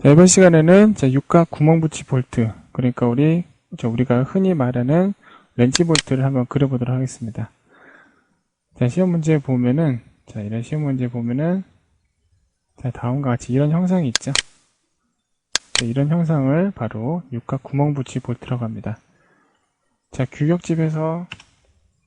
자, 이번 시간에는 자, 육각 구멍 붙이 볼트, 그러니까 우리 저 우리가 흔히 말하는 렌치 볼트를 한번 그려보도록 하겠습니다. 자, 시험 문제 보면은 자, 이런 시험 문제 보면은 자, 다음과 같이 이런 형상이 있죠. 자, 이런 형상을 바로 육각 구멍 붙이 볼트라고 합니다. 자, 규격집에서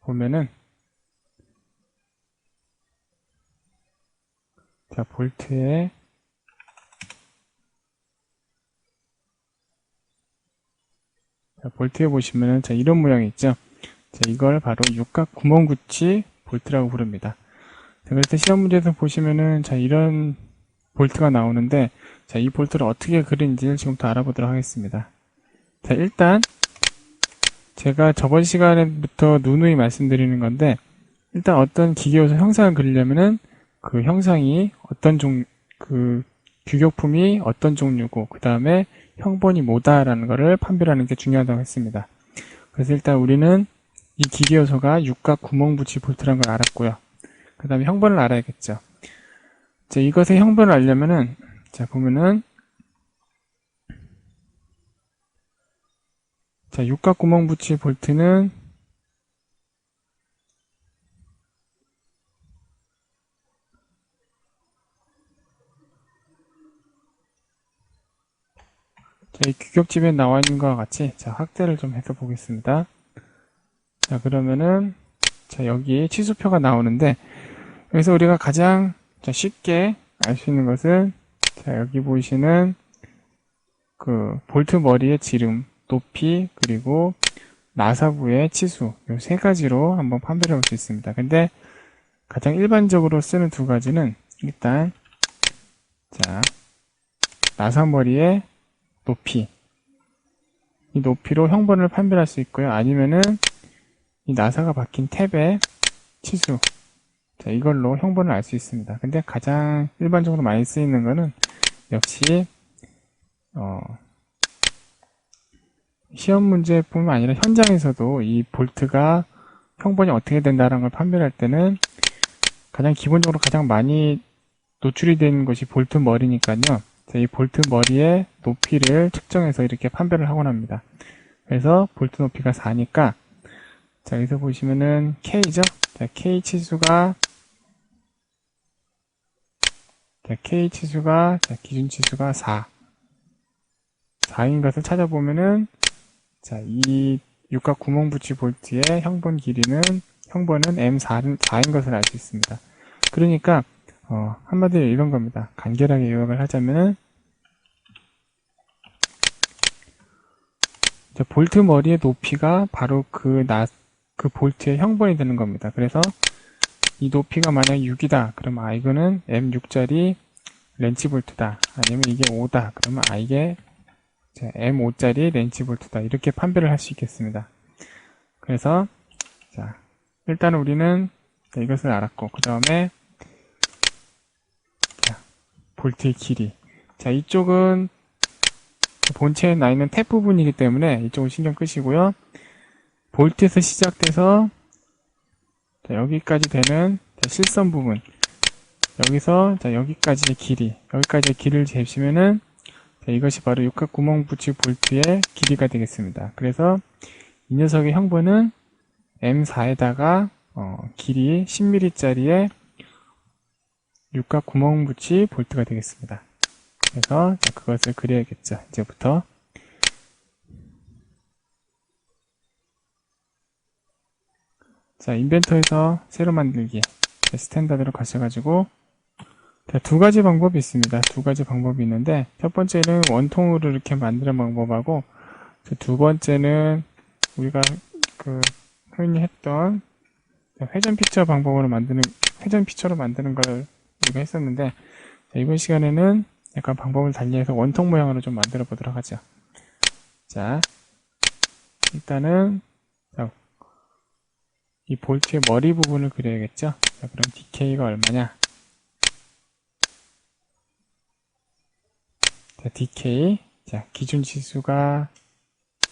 보면은 자, 볼트에 볼트에 보시면은 자, 이런 모양이 있죠. 자, 이걸 바로 육각 구멍 붙이 볼트라고 부릅니다. 자, 그래서 시험 문제에서 보시면은 자, 이런 볼트가 나오는데 자, 이 볼트를 어떻게 그리는지를 지금부터 알아보도록 하겠습니다. 자, 일단 제가 저번 시간에부터 누누이 말씀드리는 건데 일단 어떤 기계에서 형상을 그리려면은 그 형상이 어떤 종, 그 규격품이 어떤 종류고 그 다음에 형본이 뭐다라는 것을 판별하는 게 중요하다고 했습니다. 그래서 일단 우리는 이 기계 요소가 육각 구멍 붙이 볼트라는 걸 알았고요. 그 다음에 형본을 알아야겠죠. 자, 이것의 형본을 알려면은 자 보면은 자 육각 구멍 붙이 볼트는 규격집에 나와 있는 것과 같이 자, 확대를 좀 해서 보겠습니다. 자, 그러면은 자, 여기 치수표가 나오는데 여기서 우리가 가장 자, 쉽게 알 수 있는 것은 자, 여기 보이시는 그 볼트 머리의 지름, 높이, 그리고 나사부의 치수 이 세 가지로 한번 판별해 볼 수 있습니다. 근데 가장 일반적으로 쓰는 두 가지는 일단 자, 나사머리의 높이 이 높이로 형본을 판별할 수 있고요. 아니면은 이 나사가 박힌 탭의 치수 자, 이걸로 형본을 알 수 있습니다. 근데 가장 일반적으로 많이 쓰이는 거는 역시 어, 시험 문제뿐만 아니라 현장에서도 이 볼트가 형본이 어떻게 된다는 걸 판별할 때는 가장 기본적으로 가장 많이 노출이 되는 것이 볼트 머리니까요. 자, 이 볼트 머리의 높이를 측정해서 이렇게 판별을 하곤 합니다. 그래서 볼트 높이가 4니까 자, 여기서 보시면은 K죠? 자, K 치수가 자, K 치수가 자, 기준 치수가 4. 4인 것을 찾아보면은 자, 이 육각 구멍 붙이 볼트의 형본 길이는 형본은 M4인 4인 것을 알 수 있습니다. 그러니까 어, 한마디로 이런 겁니다. 간결하게 요약을 하자면은 자, 볼트 머리의 높이가 바로 그 나, 그 볼트의 형본이 되는 겁니다. 그래서 이 높이가 만약 6이다. 그러면 아, 이거는 M6짜리 렌치 볼트다. 아니면 이게 5다. 그러면 아, 이게 M5짜리 렌치 볼트다. 이렇게 판별을 할 수 있겠습니다. 그래서, 자, 일단 우리는 이것을 알았고, 그 다음에, 자, 볼트의 길이. 자, 이쪽은 본체에 나 있는 탭 부분이기 때문에 이쪽은 신경 끄시고요. 볼트에서 시작돼서 자, 여기까지 되는 자, 실선 부분 여기서 자, 여기까지의 길이 여기까지의 길이를 재시면은 자, 이것이 바로 육각 구멍 붙이 볼트의 길이가 되겠습니다. 그래서 이 녀석의 형본은 M4에다가 어, 길이 10mm짜리의 육각 구멍 붙이 볼트가 되겠습니다. 그래서 자, 그것을 그려야겠죠. 이제부터 자 인벤터에서 새로 만들기 스탠다드로 가셔가지고 자, 두 가지 방법이 있습니다. 두 가지 방법이 있는데 첫 번째는 원통으로 이렇게 만드는 방법하고 두 번째는 우리가 그 흔히 했던 회전 피처 방법으로 만드는 회전 피처로 만드는 걸 우리가 했었는데 자, 이번 시간에는 약간 방법을 달리해서 원통 모양으로 좀 만들어 보도록 하죠. 자, 일단은 자, 이 볼트의 머리 부분을 그려야겠죠. 자, 그럼 DK가 얼마냐? 자, DK. 자, 기준 지수가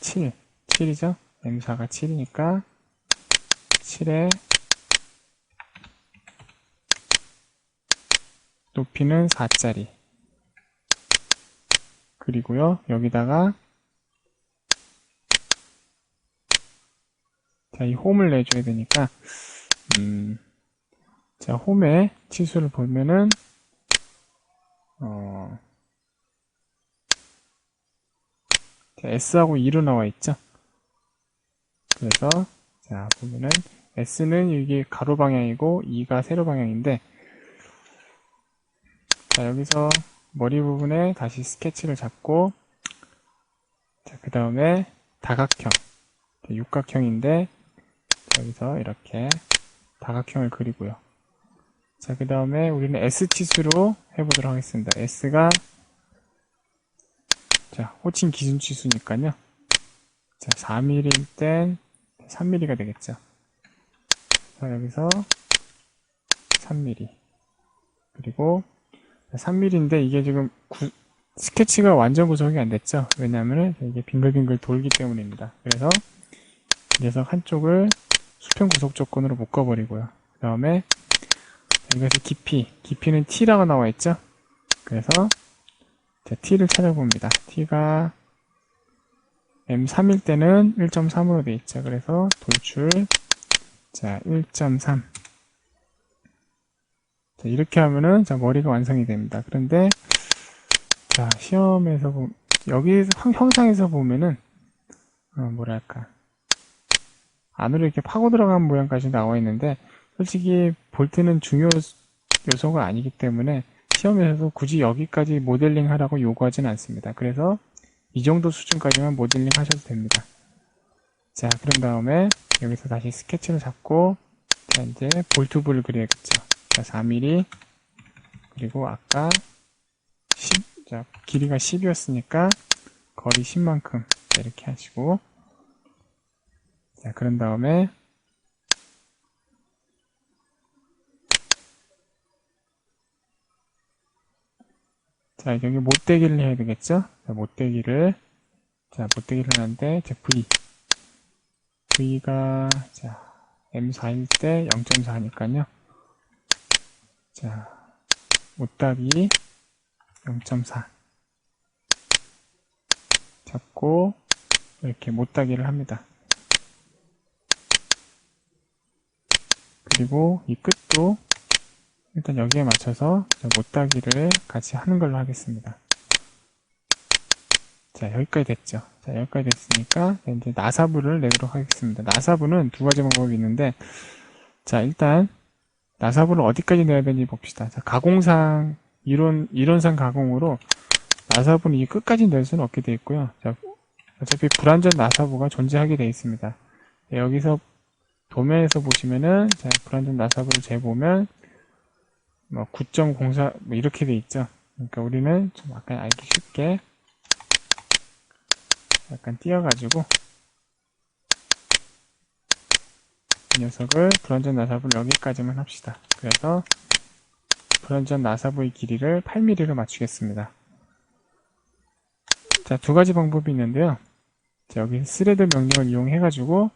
7. 7이죠? M4가 7이니까 7에 높이는 4짜리. 그리고요. 여기다가 자, 이 홈을 내줘야 되니까 음, 자, 홈의 치수를 보면은 어, 자, S하고 2로 나와 있죠. 그래서 자 보면은 S는 이게 가로 방향이고 2가 세로 방향인데 자 여기서 머리 부분에 다시 스케치를 잡고 자그 다음에 다각형. 자, 육각형인데 자, 여기서 이렇게 다각형을 그리고요. 자 그 다음에 우리는 S 치수로 해보도록 하겠습니다. S가 자 호칭 기준 치수니까요. 자 4mm일 땐 3mm가 되겠죠. 자, 여기서 3mm. 그리고 3mm인데 이게 지금 구- 스케치가 완전 구성이 안 됐죠. 왜냐하면 이게 빙글빙글 돌기 때문입니다. 그래서 녀석 한쪽을 수평 구속 조건으로 묶어버리고요. 그 다음에 여기서 깊이, 깊이는 t라고 나와 있죠. 그래서 자, t를 찾아봅니다. t가 m3일 때는 1.3으로 돼 있죠. 그래서 돌출 자, 1.3. 자, 이렇게 하면은, 자, 머리가 완성이 됩니다. 그런데, 자, 시험에서, 보, 여기, 형- 형상에서 보면은, 어, 뭐랄까. 안으로 이렇게 파고 들어간 모양까지 나와 있는데, 솔직히, 볼트는 중요 요소가 아니기 때문에, 시험에서도 굳이 여기까지 모델링 하라고 요구하진 않습니다. 그래서, 이 정도 수준까지만 모델링 하셔도 됩니다. 자, 그런 다음에, 여기서 다시 스케치를 잡고 자 이제 볼트부를 그려야겠죠 자 4mm 그리고 아까 10, 자 길이가 10이었으니까 거리 10만큼. 자, 이렇게 하시고. 자 그런 다음에 자 여기 못대기를 해야 되겠죠? 자 못대기를. 자 못대기를 하는데 자 V. V가 자 M4일 때 0.4니까요. 자 못답이 0.4 잡고 이렇게 못따기를 합니다. 그리고 이 끝도 일단 여기에 맞춰서 못따기를 같이 하는 걸로 하겠습니다. 자, 여기까지 됐죠. 자, 여기까지 됐으니까 이제 나사부를 내도록 하겠습니다. 나사부는 두 가지 방법이 있는데 자, 일단 나사부를 어디까지 내야 되는지 봅시다. 자, 가공상 이론 이론상 가공으로 나사부는 이 끝까지 낼 수는 없게 되어 있고요. 자, 어차피 불완전 나사부가 존재하게 되어 있습니다. 네, 여기서 도면에서 보시면은 자, 불완전 나사부를 재보면 뭐 9.04 뭐 이렇게 돼 있죠. 그러니까 우리는 좀 약간 알기 쉽게 약간 띄어가지고 이 녀석을 불완전 나사부를 여기까지만 합시다. 그래서 불완전 나사부의 길이를 8mm로 맞추겠습니다. 자, 두 가지 방법이 있는데요. 자, 여기 스레드 명령을 이용해가지고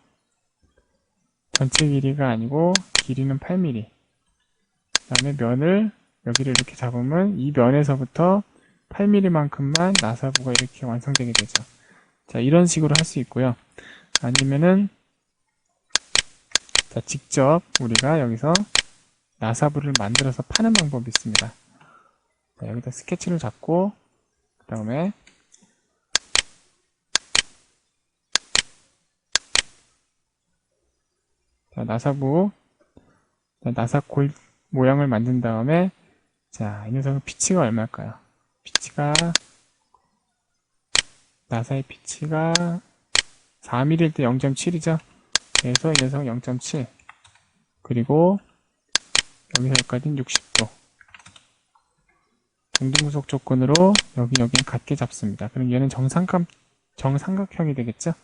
전체 길이가 아니고 길이는 8mm 그 다음에 면을 여기를 이렇게 잡으면 이 면에서부터 8mm만큼만 나사부가 이렇게 완성되게 되죠. 자, 이런 식으로 할 수 있고요. 아니면은, 자, 직접 우리가 여기서 나사부를 만들어서 파는 방법이 있습니다. 자, 여기다 스케치를 잡고, 그 다음에, 자, 나사부, 자, 나사 골 모양을 만든 다음에, 자, 이 녀석은 피치가 얼마일까요? 피치가 나사의 피치가 4mm일 때 0.7이죠. 그래서 이 녀석은 0.7. 그리고 여기서 여기까지는 60도. 동등구속 조건으로 여기 여기는 같게 잡습니다. 그럼 얘는 정삼각 정삼각형이 되겠죠?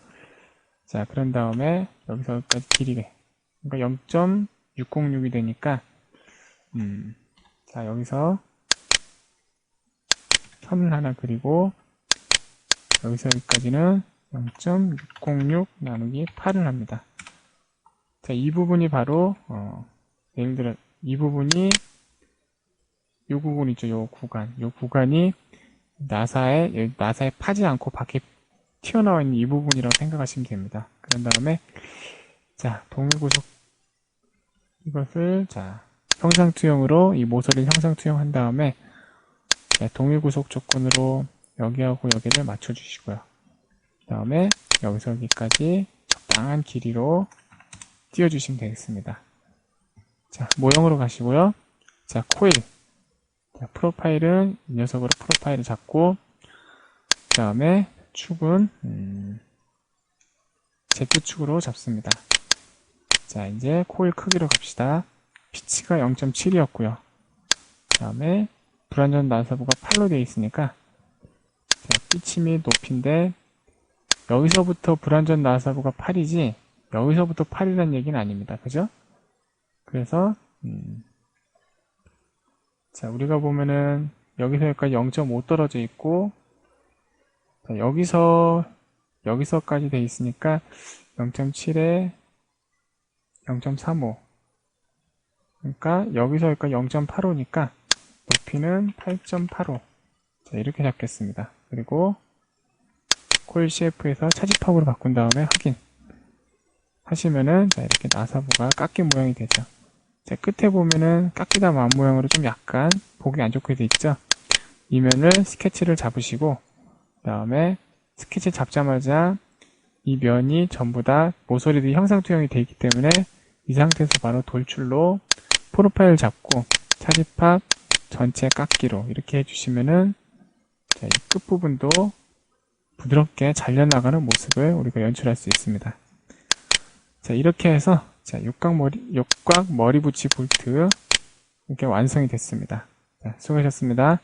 자, 그런 다음에 여기서 여기까지 길이가 그러니까 0.606이 되니까 음, 자 여기서 선을 하나 그리고 여기서 여기까지는 0.606 나누기 8을 합니다. 자, 이 부분이 바로 어, 예를 들어 이 부분이 요 부분 있죠, 요 구간, 요 구간이 나사에, 나사에 파지 않고 밖에 튀어나와 있는 이 부분이라고 생각하시면 됩니다. 그런 다음에, 자, 동일구속, 이것을, 자, 형상투영으로 이 모서리를 형상투영한 다음에, 자, 동일구속 조건으로 여기하고 여기를 맞춰 주시고요. 그 다음에 여기서 여기까지 적당한 길이로 띄워주시면 되겠습니다. 자, 모형으로 가시고요. 자, 코일. 자, 프로파일은 이 녀석으로 프로파일을 잡고, 그 다음에 축은, 음, Z축으로 잡습니다. 자, 이제 코일 크기로 갑시다. 피치가 0.7이었고요. 그 다음에 불안전 나사부가 8로 되어 있으니까, 자, 피치 및 높이인데, 여기서부터 불안전 나사부가 8이지, 여기서부터 8이라는 얘기는 아닙니다. 그죠? 그래서, 음, 자, 우리가 보면은, 여기서 여기까지 0.5 떨어져 있고, 자, 여기서, 여기서까지 돼 있으니까, 0.7에 0.35. 그러니까, 여기서 여기까지 0.85니까, 높이는 8.85. 자, 이렇게 잡겠습니다. 그리고, 코일 CF에서 차지팝으로 바꾼 다음에 확인. 하시면은, 자, 이렇게 나사부가 깎기 모양이 되죠. 자, 끝에 보면은 깎이다 만 모양으로 좀 약간 보기 안 좋게 돼 있죠. 이 면을 스케치를 잡으시고 그 다음에 스케치 잡자마자 이 면이 전부 다 모서리들이 형상투영이 되어 있기 때문에 이 상태에서 바로 돌출로 프로파일 잡고 차지팝 전체 깎기로 이렇게 해주시면은 끝부분도 부드럽게 잘려나가는 모습을 우리가 연출할 수 있습니다. 자, 이렇게 해서 자, 육각 머리, 육각 머리 붙이 볼트 이렇게 완성이 됐습니다. 자, 수고하셨습니다.